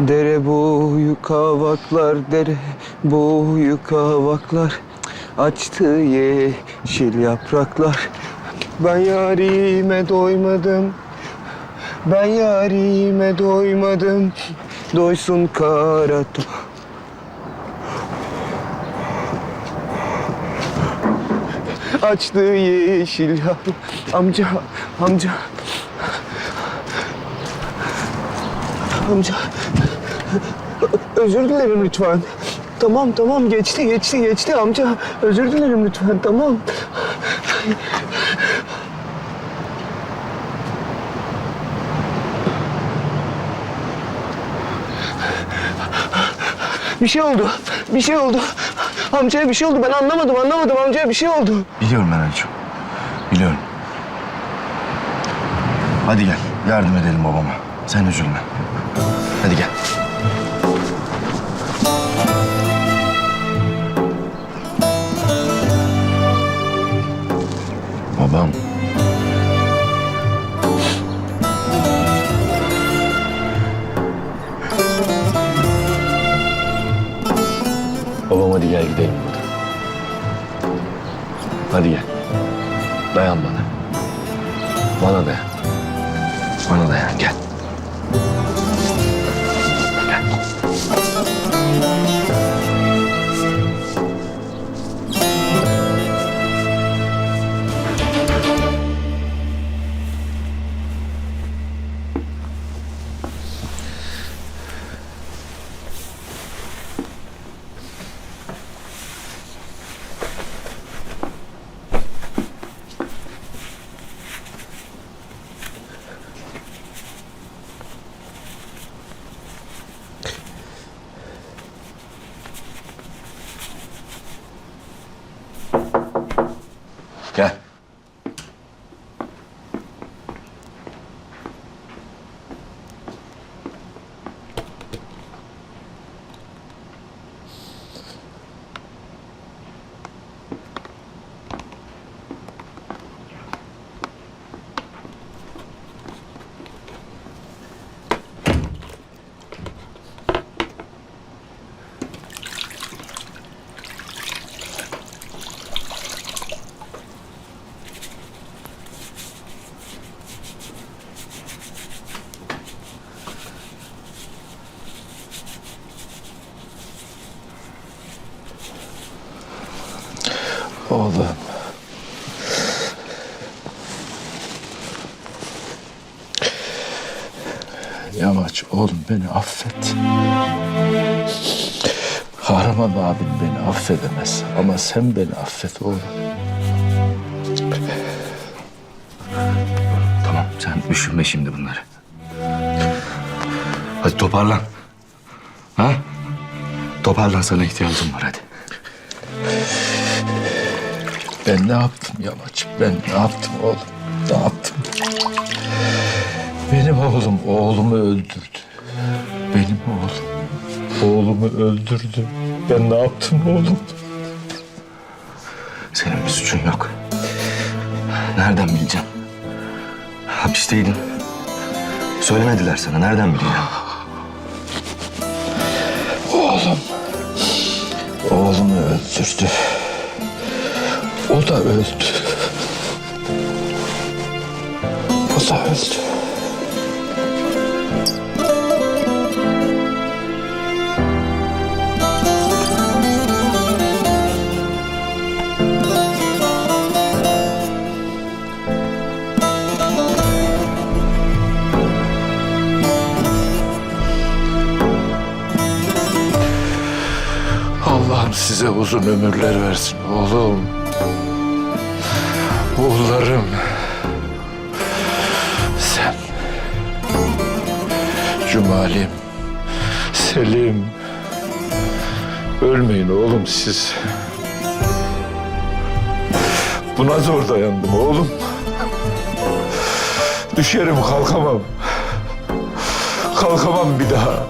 Dere boyu kavaklar, dere boyu kavaklar. Açtı yeşil yapraklar. Ben yarime doymadım. Ben yarime doymadım. Doysun kara Açtı yeşil yaprak Amca, amca Amca Özür dilerim lütfen. Tamam tamam geçti geçti geçti amca. Özür dilerim lütfen tamam. Bir şey oldu. Bir şey oldu. Amcaya bir şey oldu. Ben anlamadım anlamadım. Amcaya bir şey oldu. Biliyorum ben Aliço. Biliyorum. Hadi gel. Yardım edelim babama. Sen üzülme. Hadi gel. Babam. Babam hadi gel gidelim buradan. Hadi gel. Dayan bana. Bana dayan. Bana dayan gel. Gel. Oğlum. Yamaç oğlum beni affet. Kahraman abim beni affedemez ama sen beni affet oğlum. Tamam sen düşünme şimdi bunları. Hadi toparlan. Ha? Toparlan sana ihtiyacım var hadi. Ben ne yaptım Yamaç? Ben ne yaptım oğlum? Ne yaptım? Benim oğlum oğlumu öldürdü. Benim oğlum oğlumu öldürdü. Ben ne yaptım oğlum? Senin bir suçun yok. Nereden bileceksin? Hapisteydin. Söylemediler sana. Nereden bileceksin? Oğlum. Oğlumu öldürdü. O da öldü. O da öldü. Allah'ım size uzun ömürler versin oğlum. Oğullarım. Sen. Cumalim. Selim. Ölmeyin oğlum siz. Buna zor dayandım oğlum. Düşerim kalkamam. Kalkamam bir daha.